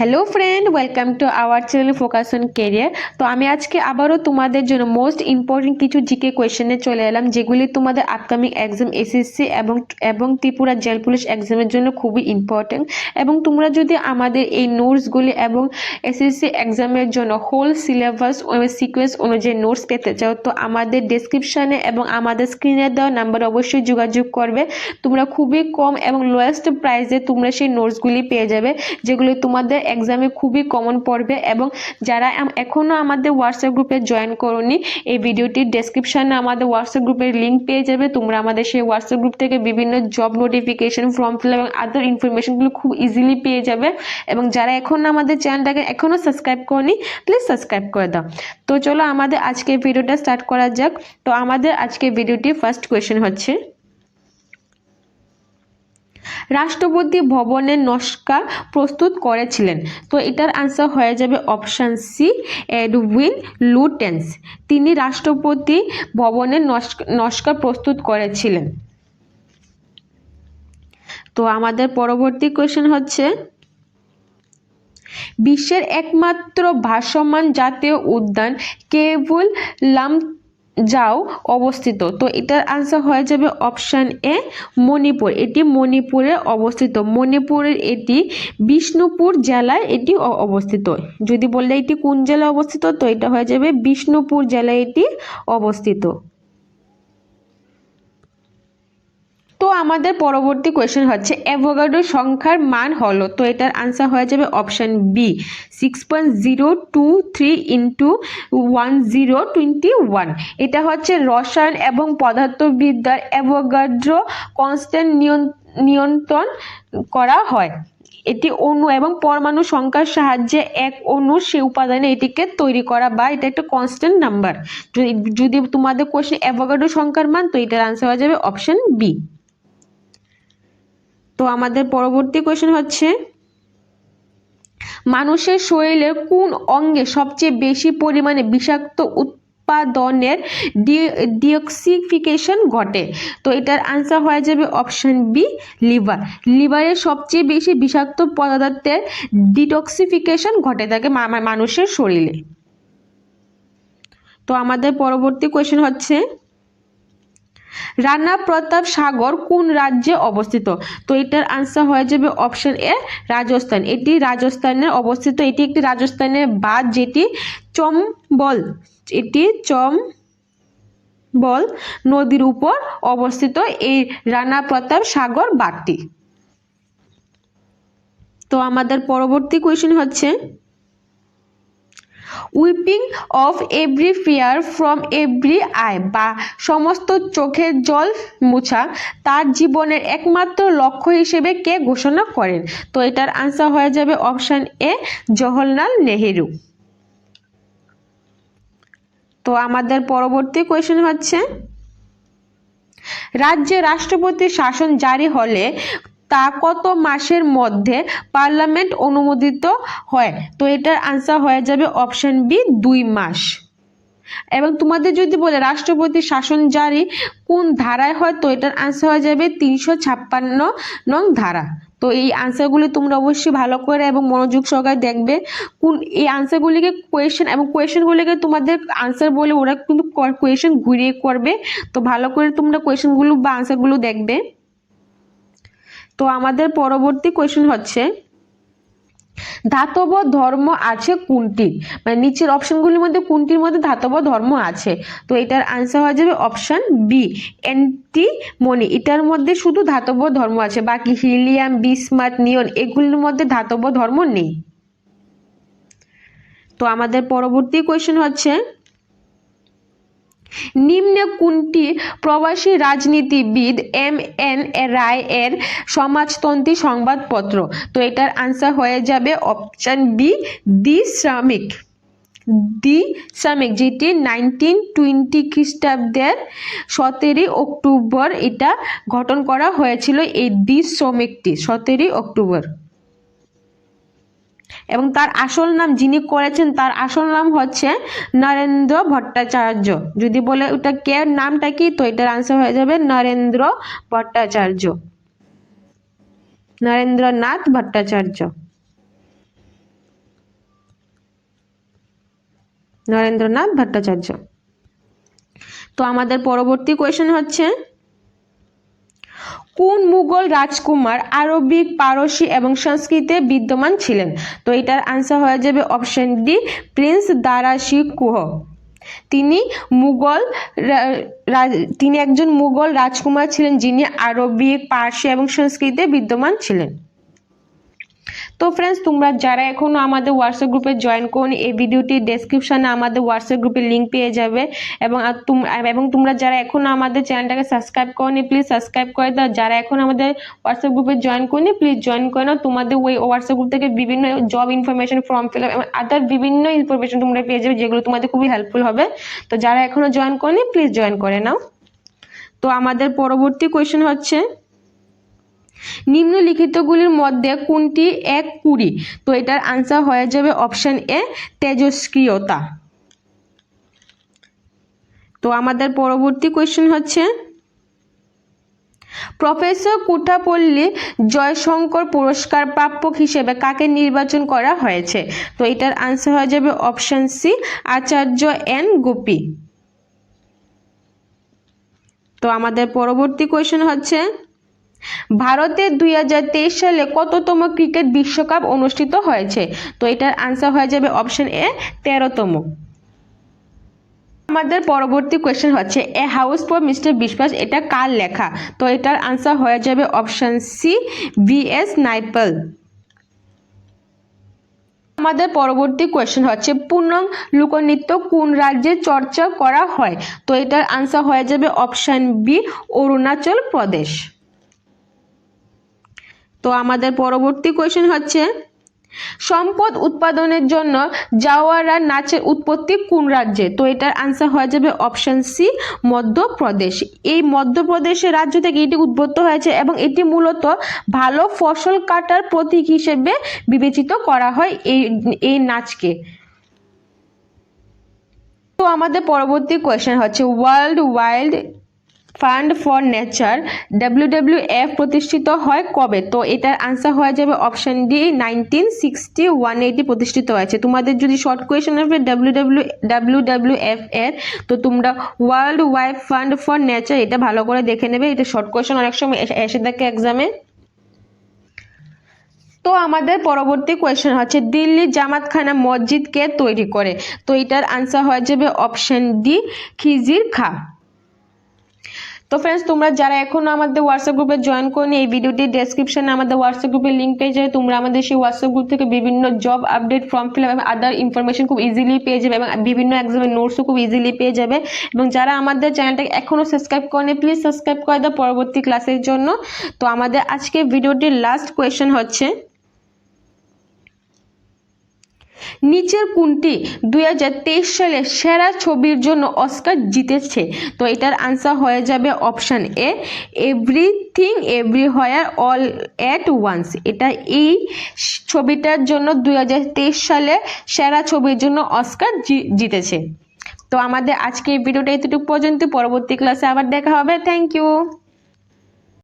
Hello friend welcome to our channel focus on career তো আমি আজকে আবারও তোমাদের জন্য মোস্ট ইম্পর্টেন্ট কিছু জিকে কোয়েশনে চলে এলাম, যেগুলি তোমাদের আপকামিং এক্সাম এসএসসি এবং এবং ত্রিপুরা জেল পুলিশ এক্সামের জন্য খুবই ইম্পর্টেন্ট এবং তোমরা যদি আমাদের এই নোটসগুলি এবং এসএসসি এক্সামের জন্য হোল সিলেবাস সিকোয়েন্স অনুযায়ী নোটস পেতে চাও, তো আমাদের ডেসক্রিপশানে এবং আমাদের স্ক্রিনে দেওয়া নাম্বার অবশ্যই যোগাযোগ করবে। তোমরা খুবই কম এবং লোয়েস্ট প্রাইসে তোমরা সেই নোটসগুলি পেয়ে যাবে, যেগুলি তোমাদের এক্সামে খুবই কমন পড়বে এবং যারা এখনও আমাদের হোয়াটসঅ্যাপ গ্রুপে জয়েন করোনি, এই ভিডিওটির ডেসক্রিপশানে আমাদের হোয়াটসঅ্যাপ গ্রুপের লিঙ্ক পেয়ে যাবে। তোমরা আমাদের সেই হোয়াটসঅ্যাপ গ্রুপ থেকে বিভিন্ন জব নোটিফিকেশন ফর্ম ফিল এবং আদার ইনফরমেশনগুলো খুব ইজিলি পেয়ে যাবে। এবং যারা এখনও আমাদের চ্যানেলটাকে এখনও সাবস্ক্রাইব করনি প্লিজ সাবস্ক্রাইব করে দাও। তো চলো আমাদের আজকে ভিডিওটা স্টার্ট করা যাক। তো আমাদের আজকে ভিডিওটি ফার্স্ট কোয়েশ্চেন হচ্ছে রাষ্ট্রপতি ভবনের নস্কা প্রস্তুত করেছিলেন। তো এটার আনসার হয়ে যাবে অপশান সি এডউইন লুটেন্স তিনি রাষ্ট্রপতি ভবনের নস্ক- প্রস্তুত করেছিলেন। তো আমাদের পরবর্তী কোয়েশ্চেন হচ্ছে, বিশ্বের একমাত্র ভাসমান জাতীয় উদ্যান কেবল লাম যাও অবস্থিত। তো এটার আনসার হয়ে যাবে অপশান এ মণিপুর। এটি মণিপুরে অবস্থিত। মণিপুরের এটি বিষ্ণুপুর জেলায় এটি অবস্থিত। যদি বললে এটি কোন জেলায় অবস্থিত, তো এটা হয়ে যাবে বিষ্ণুপুর জেলায় এটি অবস্থিত। আমাদের পরবর্তী কোয়েশ্চেন হচ্ছে অ্যাভোগাড্রো সংখ্যার মান হলো, তো এটার আনসার হয়ে যাবে option B six point zero two three into one zero twenty one এটা হচ্ছে রসায়ন এবং পদার্থবিদ্যার অ্যাভোগাড্রো কনস্ট্যান্ট নিয়ন্ত্রণ করা হয়। এটি অণু এবং পরমাণু সংখ্যার সাহায্যে এক অণু সে উপাদানে এটিকে তৈরি করা বা এটা একটা কনস্ট্যান্ট নাম্বার যদি তোমাদের কোশ্চেন অ্যাভোগাড্রো সংখ্যার মান, তো এটার আনসার হয়ে যাবে অপশান বি তো আমাদের পরবর্তী কোয়েশ্চেন হচ্ছে, মানুষের শরীরের কোন অঙ্গে সবচেয়ে বেশি পরিমাণে বিষাক্ত উৎপাদনের ডিঅক্সিফিকেশন ঘটে? তো এটার আনসার হয়ে যাবে অপশন বি লিভার লিভারের সবচেয়ে বেশি বিষাক্ত পদার্থের ডিটক্সিফিকেশন ঘটে থাকে মানুষের শরীরে। তো আমাদের পরবর্তী কোয়েশ্চেন হচ্ছে রানা প্রতাপ সাগর কোন রাজ্যে অবস্থিত? তো এটার আনসার হয়ে যাবে অপশন এ রাজস্থান। এটি রাজস্থানে অবস্থিত। এটি একটি রাজস্থানের বাঁধ, যেটি চম্বল, এটি চম বল নদীর উপর অবস্থিত। এই রানা প্রতাপ সাগর বাঁধটি। তো আমাদের পরবর্তী কোয়েশ্চেন হচ্ছে weeping of every fear from every eye বা সমস্ত চোখের জল মুছা, তার জীবনের একমাত্র লক্ষ্য হিসেবে কে ঘোষণা করেন? তো এটার আনসার হয়ে যাবে অপশান এ জওহরলাল নেহেরু। তো আমাদের পরবর্তী কোয়েশ্চেন হচ্ছে, রাজ্যে রাষ্ট্রপতির শাসন জারি হলে তা কত মাসের মধ্যে পার্লামেন্ট অনুমোদিত হয়? তো এটার আনসার হয়ে যাবে অপশন বি দুই মাস। এবং তোমাদের যদি বলে রাষ্ট্রপতি শাসন জারি, কোন ধারায় হয়? তো এটার আনসার হয়ে যাবে তিনশো ছাপ্পান্ন নং ধারা। তো এই আনসারগুলি তোমরা অবশ্যই ভালো করে এবং মনোযোগ সহকারে দেখবে। কোন এই আনসারগুলিকে কোয়েশ্চেন এবং কোয়েশ্চেনগুলিকে তোমাদের আনসার বলে ওরা কিন্তু কোয়েশ্চেন ঘুরিয়ে করবে। তো ভালো করে তোমরা কোয়েশ্চেনগুলো বা আনসারগুলো দেখবে। তো আমাদের পরবর্তী কোয়েশ্চেন হচ্ছে, ধাতব ধর্ম আছে কোনটি? মানে নিচের অপশনগুলির মধ্যে কোনটির মধ্যে ধাতব ধর্ম আছে? তো এটার আনসার হয়ে যাবে অপশন বি অ্যান্টি মনি এটার মধ্যে শুধু ধাতব ধর্ম আছে, বাকি হিলিয়াম বিসমাত নিয়ন এগুলির মধ্যে ধাতব ধর্ম নেই। তো আমাদের পরবর্তী কোয়েশ্চেন হচ্ছে নিম্নে কোনটি প্রবাসী রাজনীতিবিদ এম এন রায় এর সমাজতন্ত্রী সংবাদপত্র? তো এটার আনসার হয়ে যাবে অপশন বি দি শ্রমিক। দি শ্রমিক, যেটি নাইনটিন টোয়েন্টি খ্রিস্টাব্দের সতেরোই অক্টোবর এটা গঠন করা হয়েছিল এই দি শ্রমিকটি, সতেরোই অক্টোবর। এবং তার আসল নাম যিনি করেছেন, তার আসল নাম হচ্ছে নরেন্দ্র ভট্টাচার্য। যদি বলে ওটা কে, নামটা কি? তো এটার আনসার হয়ে যাবে নরেন্দ্র ভট্টাচার্য। নরেন্দ্রনাথ ভট্টাচার্য। নরেন্দ্রনাথ ভট্টাচার্য। তো আমাদের পরবর্তী কোয়েশন হচ্ছে কোন মুঘল রাজকুমার আরবিক, পারসি এবং সংস্কৃতে বিদ্যমান ছিলেন? তো এটার আনসার হয়ে যাবে অপশন ডি প্রিন্স দারাশি কুহ তিনি মুঘল তিনি একজন মুঘল রাজকুমার ছিলেন যিনি আরবিক, পার্সি এবং সংস্কৃতে বিদ্যমান ছিলেন। তো ফ্রেন্ডস তোমরা যারা এখনও আমাদের হোয়াটসঅ্যাপ গ্রুপে জয়েন করনি, এই ভিডিওটির ডেসক্রিপশনে আমাদের হোয়াটসঅ্যাপ গ্রুপের লিঙ্ক পেয়ে যাবে। এবং এবং তোমরা যারা এখনও আমাদের চ্যানেলটাকে সাবস্ক্রাইব করনি প্লিজ সাবস্ক্রাইব করে দাও। যারা এখন আমাদের হোয়াটসঅ্যাপ গ্রুপে জয়েন করনি প্লিজ জয়েন করে নাও। তোমাদের ওই হোয়াটসঅ্যাপ গ্রুপ থেকে বিভিন্ন job information form fill up এবং আদার বিভিন্ন ইনফরমেশন তোমরা পেয়ে যাবে, যেগুলো তোমাদের খুবই হেল্পফুল হবে। তো যারা এখনও জয়েন করনি প্লিজ জয়েন করে নাও। তো আমাদের পরবর্তী কোয়েশ্চেন হচ্ছে নিম্নলিখিতগুলির মধ্যে কোনটি এক কুড়ি? তো এটার আনসার হয়ে যাবে অপশন এ তেজস্ক্রিয়তা। তো আমাদের পরবর্তী কোয়েশ্চেন হচ্ছে, প্রফেসর কুঠাপল্লী জয়শঙ্কর পুরস্কার প্রাপক হিসেবে কাকে নির্বাচন করা হয়েছে? তো এটার আনসার হয়ে যাবে option C Acharya N Gopi. তো আমাদের পরবর্তী কোয়েশ্চেন হচ্ছে ভারতে দুই হাজার তেইশ সালে কততম ক্রিকেট বিশ্বকাপ অনুষ্ঠিত হয়েছে? তো এটার আনসার হয়ে যাবে অপশন এ তেরোতম। আমাদের পরবর্তী কোয়েশ্চেন হচ্ছে এ হাউস ফর মিস্টার বিশ্বাস এটা কার লেখা? তো এটার আনসার হয়ে যাবে option C V S Naipaul আমাদের পরবর্তী কোয়েশ্চেন হচ্ছে পূর্ণং লোকনৃত্য কোন রাজ্যে চর্চা করা হয়? তো এটার আনসার হয়ে যাবে অপশন বি অরুণাচল প্রদেশ। তো আমাদের পরবর্তী কোয়েশ্চেন হচ্ছে, সম্পদ উৎপাদনের জন্য জাওয়ারা নাচের উৎপত্তি কোন রাজ্যে? তো এটার আনসার হয়ে যাবে অপশন সি মধ্যপ্রদেশ। এই মধ্যপ্রদেশের রাজ্য থেকে এটি উদ্ভূত হয়েছে এবং এটি মূলত ভালো ফসল কাটার প্রতীক হিসেবে বিবেচিত করা হয় এই এই নাচকে। তো আমাদের পরবর্তী কোয়েশ্চেন হচ্ছে world wild fund for nature WWF প্রতিষ্ঠিত হয় কবে? তো এটার আনসার হয়ে যাবে option D nineteen sixty one eighty প্রতিষ্ঠিত হয়েছে। তোমাদের যদি শর্ট কোয়েশ্চেন আসবে W W W W F এর, তো তোমরা world wide fund for nature এটা ভালো করে দেখে নেবে। এটা শর্ট কোয়েশ্চেন অনেক সময় এসে- এসে থাকে এক্সামে তো আমাদের পরবর্তী কোয়েশ্চেন হচ্ছে, দিল্লি জামাতখানা মসজিদ কে তৈরি করে। তো এটার আনসার হয়ে যাবে অপশন ডি খিজির খা তো ফ্রেন্ডস তোমরা যারা এখনও আমাদের হোয়াটসঅ্যাপ গ্রুপে জয়েন করনি, এই ভিডিওটির ডেসক্রিপশনে আমাদের হোয়াটসঅ্যাপ গ্রুপের লিঙ্ক পেয়ে যাবে। তোমরা আমাদের সেই হোয়াটসঅ্যাপ গ্রুপ থেকে বিভিন্ন job update form fill up এবং আদার ইনফরমেশন খুব ইজিলি পেয়ে যাবে এবং বিভিন্ন এক্সামের নোটসও খুব ইজিলি পেয়ে যাবে। এবং যারা আমাদের চ্যানেলটাকে এখনও সাবস্ক্রাইব করেনি প্লিজ সাবস্ক্রাইব করে দাও পরবর্তী ক্লাসের জন্য। তো আমাদের আজকে ভিডিওটির লাস্ট কোয়েশ্চেন হচ্ছে নিচের কোনটি দুই হাজার তেইশ সালে সেরা ছবির জন্য অস্কার জিতেছে? তো এটার আনসার হয়ে যাবে option A everything everywhere all at once এটা এই ছবিটার জন্য দুই হাজার তেইশ সালে সেরা ছবির জন্য অস্কার জিতেছে। তো আমাদের আজকে এই ভিডিওটা এতটুকু পর্যন্ত। পরবর্তী ক্লাসে আবার দেখা হবে। Thank you